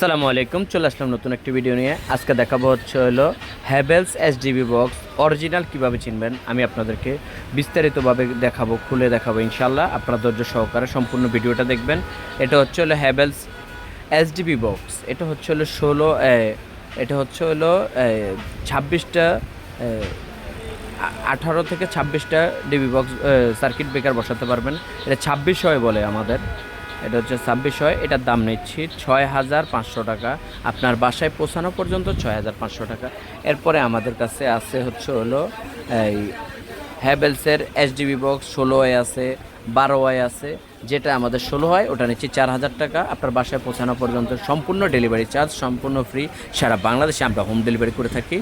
আসসালামু আলাইকুম, চলে আসলাম নতুন একটি ভিডিও নিয়ে। আজকে দেখাবো হচ্ছে হলো হ্যাভেলস এসডিবি বক্স অরিজিনাল কীভাবে চিনবেন? আমি আপনাদেরকে বিস্তারিতভাবে দেখাবো, খুলে দেখাবো ইনশাল্লাহ আপনারা ধৈর্য সহকারে সম্পূর্ণ ভিডিওটা দেখবেন। এটা হচ্ছে হলো হ্যাভেলস এসডিবি বক্স এটা হচ্ছে হলো ষোলো এটা হচ্ছে হলো ছাব্বিশটা আঠারো থেকে ছাব্বিশটা ডিবি বক্স সার্কিট ব্রেকার বসাতে পারবেন। এটা ছাব্বিশ হয় বলে আমাদের। এটা হচ্ছে ছাব্বিশ হয়, এটার দাম নিচ্ছি ছয় হাজার পাঁচশো টাকা। আপনার বাসায় পৌঁছানো পর্যন্ত ছয় হাজার পাঁচশো টাকা। এরপরে আমাদের কাছে আছে হচ্ছে হলো এই হ্যাভেলসের এইচডিবি বক্স ষোলো ওয়াই আছে, বারো ওয়াই আছে, যেটা আমাদের ষোলো হয়, ওটা নিচ্ছি চার হাজার টাকা। আপনার বাসায় পৌঁছানো পর্যন্ত সম্পূর্ণ ডেলিভারি চার্জ, সম্পূর্ণ ফ্রি। সারা বাংলাদেশে আমরা হোম ডেলিভারি করে থাকি।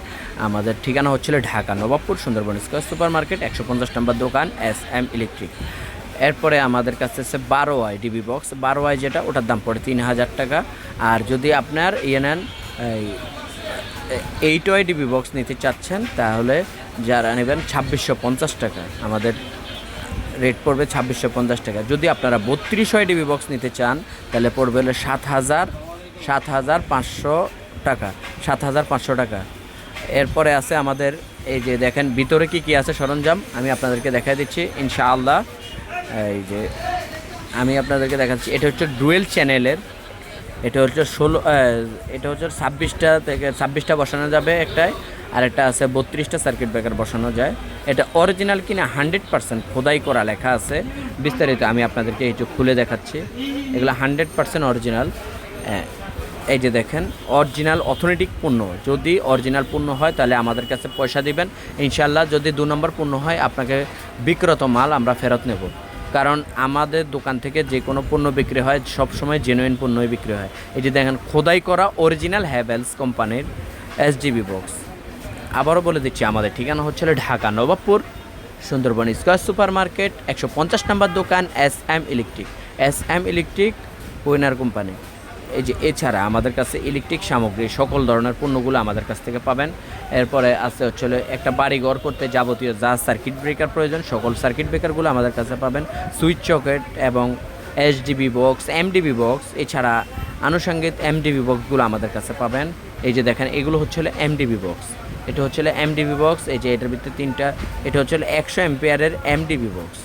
আমাদের ঠিকানা হচ্ছিল Dhaka Nawabpur Sundarban square super market একশো পঞ্চাশ নম্বর দোকান এস এম ইলেকট্রিক এরপরে আমাদের কাছে আছে বারো ওয়াই ডিবি বক্স বারো ওয়াই যেটা, ওটার দাম পড়ে তিন হাজার টাকা। আর যদি আপনার ইয়ে নেন, এই এইট ওয়াই ডিবি বক্স নিতে চাচ্ছেন, তাহলে যারা নেবেন ছাব্বিশশো পঞ্চাশ টাকা। আমাদের রেট পড়বে ছাব্বিশশো পঞ্চাশ টাকা। যদি আপনারা বত্রিশ ওয়াই ডিবি বক্স নিতে চান, তাহলে পড়বে হলো সাত হাজার সাত হাজার পাঁচশো টাকা। সাত হাজার পাঁচশো টাকা। এরপরে আছে আমাদের, এই যে দেখেন, ভিতরে কি কি আছে সরঞ্জাম, আমি আপনাদেরকে দেখাই দিচ্ছি। ইনশাআল্লাহ। এই যে, আমি আপনাদেরকে দেখাচ্ছি, এটা হচ্ছে ডুয়েল চ্যানেলের, এটা হচ্ছে ষোলো এটা হচ্ছে ছাব্বিশটা থেকে, ছাব্বিশটা বসানো যাবে একটায়, আর একটা আছে বত্রিশটা সার্কিট ব্রেকার বসানো যায়। এটা অরিজিনাল কিনা হান্ড্রেড পার্সেন্ট খোদাই করা লেখা আছে। বিস্তারিত আমি আপনাদেরকে এই যে খুলে দেখাচ্ছি। এগুলো হান্ড্রেড পার্সেন্ট অরিজিনাল এই যে দেখেন অরিজিনাল অথেন্টিক পণ্য। যদি অরিজিনাল পণ্য হয়, তাহলে আমাদের কাছে পয়সা দিবেন। ইনশাল্লাহ যদি দু নম্বর পণ্য হয়, আপনাকে বিক্রত মাল আমরা ফেরত নেব। কারণ আমাদের দোকান থেকে যে কোনো পণ্য বিক্রি হয়, সবসময় জেনুইন পণ্যই বিক্রি হয়। এই যে দেখেন, খোদাই করা অরিজিনাল হ্যাভেলস কোম্পানির এসডিবি বক্স আবারও বলে দিচ্ছি, আমাদের ঠিকানা হচ্ছে Dhaka Nawabpur, Sundarban square super market একশো পঞ্চাশ নম্বর দোকান S M electric S M electric winner company এই যে এছাড়া আমাদের কাছে ইলেকট্রিক সামগ্রী, সকল ধরনের পণ্যগুলো আমাদের কাছ থেকে পাবেন। এরপরে আছে হচ্ছে একটা বাড়ি ঘর করতে যাবতীয় যা সার্কিট ব্রেকার প্রয়োজন, সকল সার্কিট ব্রেকারগুলো আমাদের কাছে পাবেন। সুইচ চকেট এবং এইচডিবি বক্স এমডিবি বক্স এছাড়া আনুষঙ্গিক এমডিবি বক্সগুলো আমাদের কাছে পাবেন। এই যে দেখেন, এগুলো হচ্ছে এমডিবি বক্স এটা হচ্ছে এমডিবি বক্স এই যে এটার ভিতরে তিনটা, এটা হচ্ছে একশো এম্পিয়ারের এমডিবি বক্স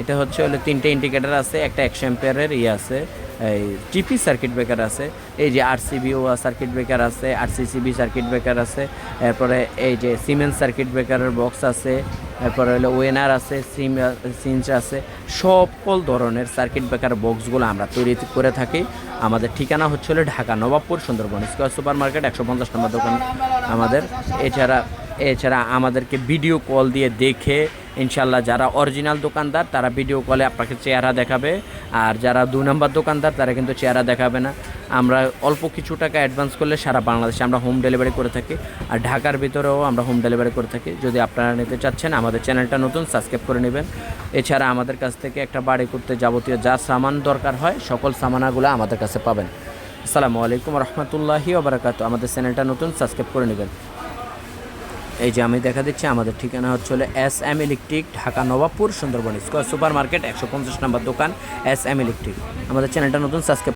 এটা হচ্ছে হলো তিনটে ইন্ডিকেটার আছে, একটা একশো এম্পিয়ারের ইয়ে আছে। এই টিপি সার্কিট ব্রেকার আছে, এই যে আরসিবিও সার্কিট ব্রেকার আছে আর আরসিসিবি সার্কিট ব্রেকার আছে, এরপরে এই যে সিমেন্স সার্কিট ব্রেকারের বক্স আছে, এরপরে হলো ওয়েনার আছে সিম সিঞ্চ আছে সকল ধরনের সার্কিট ব্রেকার বক্সগুলো আমরা তৈরি করে থাকি। আমাদের ঠিকানা হচ্ছে হলো Dhaka Nawabpur Sundarban square super market একশো পঞ্চাশ নম্বর দোকান আমাদের। এছাড়া এছাড়া আমাদেরকে ভিডিও কল দিয়ে দেখে ইনশাল্লাহ যারা অরিজিনাল দোকানদার, তারা ভিডিও কলে আপনাকে চেহারা দেখাবে। আর যারা দুই নম্বর দোকানদার, তারা কিন্তু চেহারা দেখাবে না। আমরা অল্প কিছু টাকা অ্যাডভান্স করলে সারা বাংলাদেশে আমরা হোম ডেলিভারি করে থাকি। আর ঢাকার ভিতরেও আমরা হোম ডেলিভারি করে থাকি। যদি আপনারা নিতে চাচ্ছেন, আমাদের চ্যানেলটা নতুন সাবস্ক্রাইব করে নেবেন। এছাড়া আমাদের কাছ থেকে একটা বাড়ি করতে যাবতীয় যা সামান দরকার হয়, সকল সামানাগুলো আমাদের কাছে পাবেন। আসসালামু আলাইকুম রহমতুল্লাহি ওবরাকাত আমাদের চ্যানেলটা নতুন সাবস্ক্রাইব করে নেবেন। এই যে আমি দেখা দিচ্ছি, আমাদের ঠিকানা হচ্ছে S M electric, Dhaka Nawabpur, Sundarban square super market একশো পঞ্চাশ নম্বর দোকান, এস এম ইলেকট্রিক। আমাদের চ্যানেলটা নতুন, সাবস্ক্রাইব